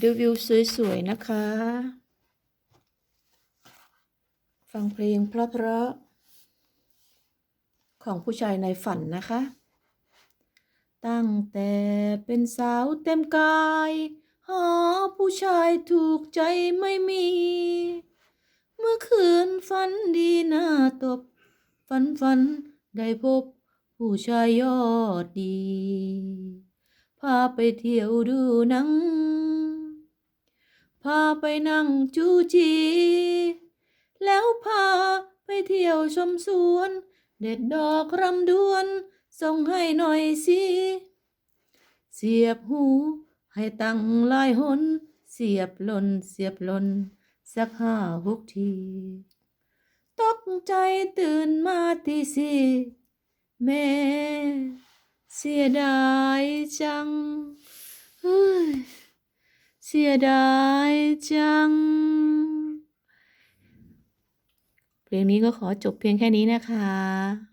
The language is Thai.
ดูวิวสวยๆ นะคะ ฟังเพลงเพราะๆของผู้ชายในฝันนะคะ ตั้งแต่เป็นสาวเต็มกาย หาผู้ชายถูกใจไม่มี เมื่อคืนฝันดีหน้าตบ ฝันฝันได้พบผู้ชายยอดดี พาไปเที่ยวดูหนัง พาไปนั่งจูจี แล้วพาไปเที่ยวชมสวน เด็ดดอกรำดวน ส่งให้หน่อยสิ เสียบหูให้ตั้งลายหน เสียบหล่นเสียบหล่นสักห้าหกที ตกใจตื่นมาตีสี่แม่ เสียดายจัง สียดายจัง เพลงนี้ก็ขอจบเพียงแค่นี้นะคะ